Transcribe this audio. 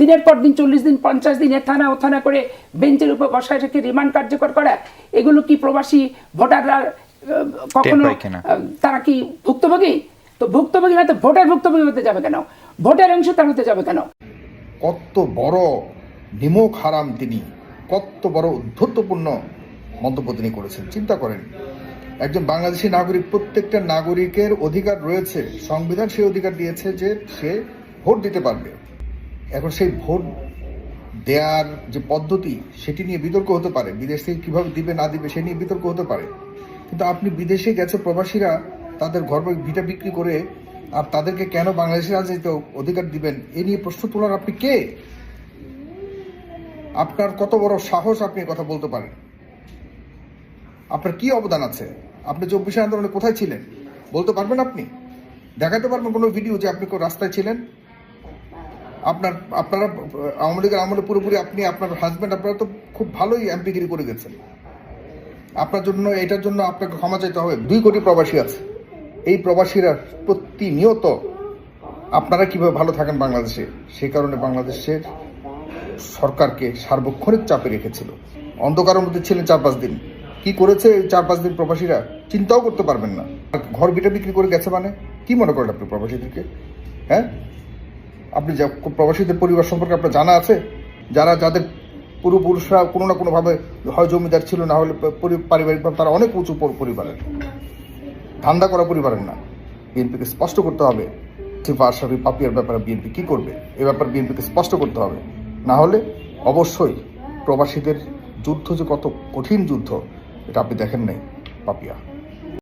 দিনের পর দিন চল্লিশ দিন পঞ্চাশ দিন এ থানা ও থানা করে বেঞ্চের উপর বসায় রেখে রিমান্ড কার্যকর করা এগুলো কি প্রবাসী ভোটাররা কখনো? তারা কি ভুক্তভোগী? তো ভুক্তভোগী না তো ভোটার ভুক্তভোগী হতে যাবে কেন? ভোটার অংশ তার হতে যাবে কেন? কত বড় নিমক হারাম তিনি কত বড় উদ্ধতপূর্ণ মন্তব্য তিনি করেছেন। চিন্তা করেন একজন বাংলাদেশি নাগরিক প্রত্যেকটা নাগরিকের অধিকার রয়েছে সংবিধান সেই অধিকার দিয়েছে যে সে ভোট দিতে পারবে। এখন সেই ভোট দেয়ার যে পদ্ধতি, সেটি নিয়ে বিতর্ক হতে পারে। বিদেশ থেকে কীভাবে দিবে, না দিবে, সে নিয়ে বিতর্ক হতে পারে। কিন্তু আপনি বিদেশে গেছে প্রবাসীরা, তাদের ঘর ভিটা বিক্রি করে, আর তাদেরকে কেন বাংলাদেশের রাজনীতিতে অধিকার দিবেন, এ নিয়ে প্রশ্ন তোলার আপনি কে? আপনার কত বড় সাহস আপনি কথা বলতে পারেন? আপনার কি অবদান আছে? আপনি চব্বিশে আন্দোলনে কোথায় ছিলেন? বলতে পারবেন আপনি? দেখাতে পারবেন কোনো ভিডিও যে আপনি কোন রাস্তায় ছিলেন? আপনার, আপনারা, আওয়ামী লীগের আমলে পুরোপুরি আপনি, আপনার হাজব্যান্ড আপনারা তো খুব ভালোই এমপিগিরি করে গেছেন। আপনার জন্য, এটার জন্য আপনাকে ক্ষমা চাইতে হবে। দুই কোটি প্রবাসী আছে। এই প্রবাসীরা প্রতিনিয়ত আপনারা কীভাবে ভালো থাকেন বাংলাদেশে? সেই কারণে বাংলাদেশের সরকারকে সার্বক্ষণিক চাপে রেখেছিল। অন্ধকারের মধ্যে ছিলেন চার পাঁচ দিন। কি করেছে চার পাঁচ দিন প্রবাসীরা? চিন্তাও করতে পারবেন না। ঘর বিটা বিক্রি করে গেছে মানে? কি মনে করেন আপনি প্রবাসীদেরকে? হ্যাঁ? আপনি যা প্রবাসীদের পরিবার সম্পর্কে আপনার জানা আছে? যারা, যাদের পূর্বপুরুষরা কোনো না কোনোভাবে হয় জমিদার ছিল, না হলে পারিবারিকভাবে তারা অনেক উঁচু পরিবারের। ধান্দা করা পরিবারের না। বিএনপিকে স্পষ্ট করতে হবে সিফা আশরাফি পাপিয়ার ব্যাপারে বিএনপি কী করবে? এ ব্যাপারে বিএনপিকে স্পষ্ট করতে হবে। না হলে অবশ্যই প্রবাসীদের যুদ্ধ যে কত কঠিন যুদ্ধ, এটা আপনি দেখেন নাই, পাপিয়া।